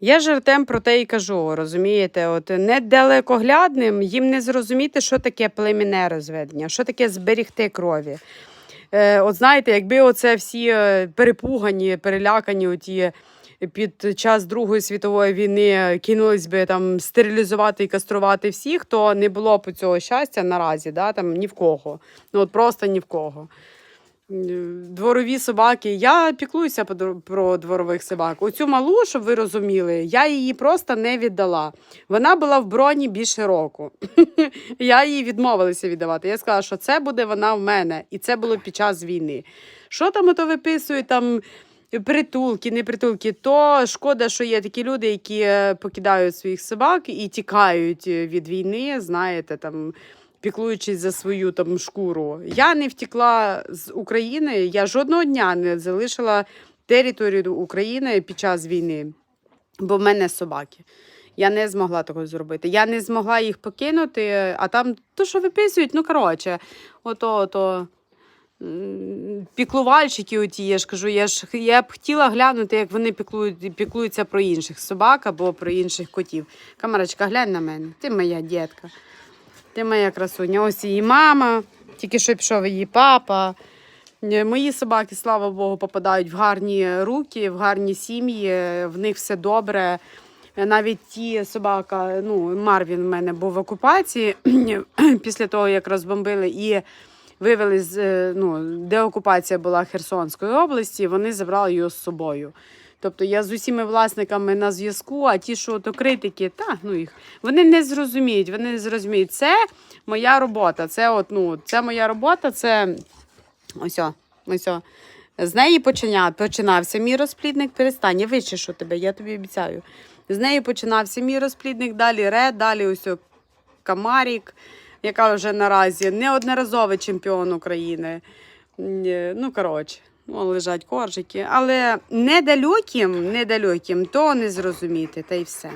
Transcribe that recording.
Я жартем про те і кажу, розумієте, от недалекоглядним їм не зрозуміти, що таке племінне розведення, що таке зберігти крові. Е, от знаєте, якби оце всі е, перепугані, перелякані оті під час Другої світової війни кинулись би там стерилізувати і каструвати всіх, то не було б цього щастя наразі, да, там ні в кого. Ну от просто ні в кого. Дворові собаки. Я піклуюся про дворових собак. Оцю малу, щоб ви розуміли, я її просто не віддала. Вона була в броні більше року. Я її відмовилася віддавати. Я сказала, що це буде вона в мене, і це було під час війни. Що там ото виписують там? Притулки, не притулки, то шкода, що є такі люди, які е, покидають своїх собак і тікають е, від війни, знаєте, там піклуючись за свою там шкуру. Я не втекла з України, я жодного дня не залишила територію України під час війни, бо в мене собаки. Я не змогла того зробити. Я не змогла їх покинути, а там то, що виписують, ну коротше, ото, ото. Піклувальщики оті, я ж кажу, я ж я б хотіла глянути, як вони піклують, піклуються про інших собак або про інших котів. Камарочка, глянь на мене. Ти моя дітка. Ти моя красуня. Ось її мама, тільки що пішов її папа. Е, Мої собаки, слава Богу, попадають в гарні руки, в гарні сім'ї, в них все добре. Е, Навіть ті собака, ну, Марвін в мене був в окупації після того, як розбомбили і вивели з е, ну, де окупація була Херсонської області, вони забрали його з собою. Тобто я з усіма власниками на зв'язку, а ті, що то критики, та ну їх вони не зрозуміють. Вони не зрозуміють. Це моя робота. Це от, ну, це моя робота, це ось. Ось. З неї починя, починався мій розплідник. Перестань, я вичишу тебе, я тобі обіцяю. З неї починався мій розплідник, далі ред, далі ось Камарік, яка вже наразі неодноразовий чемпіон України. Е, Ну, коротше, лежать коржики. Але недалеким, недалеким, то не зрозуміти, та й все.